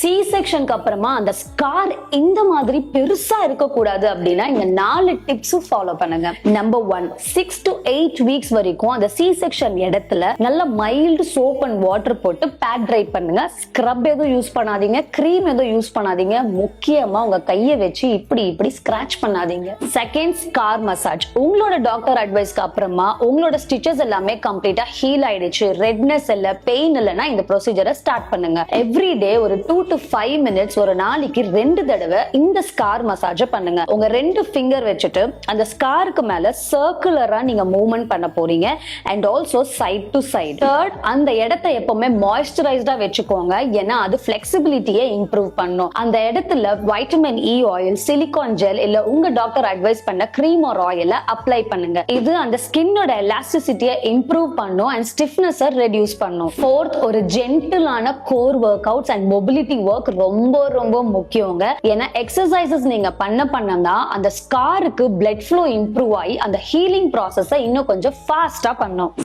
C செக்ஷனுக்கு அப்புறமா அந்த ஸ்கார் இந்த மாதிரி பெருசா இருக்கக்கூடாது அப்படின்னா இந்த நாலு டிப்ஸும் ஃபாலோ பண்ணுங்க. Number one six to eight weeks வரைக்கும் அந்த சி செக்ஷன் இடத்துல நல்ல மைல்டு சோப் அண்ட் வாட்டர் போட்டு பேக் ட்ரை பண்ணுங்க. ஸ்க்ரப் எதுவும் யூஸ் பண்ணாதீங்க. க்ரீம் எதுவும் யூஸ் பண்ணாதீங்க. முக்கியமா உங்க கையை வச்சு இப்படி இப்படி ஸ்கிராச் பண்ணாதீங்க. செகண்ட் ஸ்கார் மசாஜ் உங்களோட டாக்டர் அட்வைஸ்க்கு அப்புறமா உங்களோட ஸ்டிச்சஸ் எல்லாமே கம்ப்ளீட்டா ஹீல் ஆயிடுச்சு. ரெட்னஸ் இல்ல பெயின் இல்லைன்னா இந்த ப்ரொசீஜரை ஸ்டார்ட் பண்ணுங்க. எவ்ரி டே ஒரு டூ டு ஃபைவ் மினிட்ஸ் ஒரு நாளைக்கு ரெண்டு தடவை இந்த ஸ்கார் மசாஜ பண்ணுங்க. உங்க ரெண்டு ஃபிங்கர் வச்சுட்டு அந்த ஸ்காருக்கு மேல சர்க்குலரா நீங்க மூவ்மெண்ட் பண்ண போறீங்க. And also side to side third அந்த இடத்த எப்பவுமே மாய்ஸ்சரைஸ்டா வச்சுக்கோங்க. ஏன்னா அது பிளெக்சிபிலிட்டியை இம்ப்ரூவ் பண்ணும். அந்த இடத்துல vitamin E oil silicone gel இல்ல உங்க டாக்டர் அட்வைஸ் பண்ண கிரீம் ஆர் ஆயில அப்ளை பண்ணுங்க. இது அந்த ஸ்கின்னோட எலாஸ்டிசிட்டியை இம்ப்ரூவ் பண்ணும் அண்ட் ஸ்டிஃப்னஸ் ரெடியூஸ் பண்ணும். ஃபோர்த் ஒரு ஜென்டிலான core workouts and mobility work ரொம்ப ரொம்ப முக்கியங்க. ஏன்னா எக்ஸசைசஸ் நீங்க பண்ண பண்ணதான் அந்த ஸ்காருக்கு பிளட் ஃப்ளோ இம்ப்ரூவ் ஆகி அந்த ஹீலிங் ப்ராசஸை இன்னும் கொஞ்சம் ஃபாஸ்டா பண்ணும்.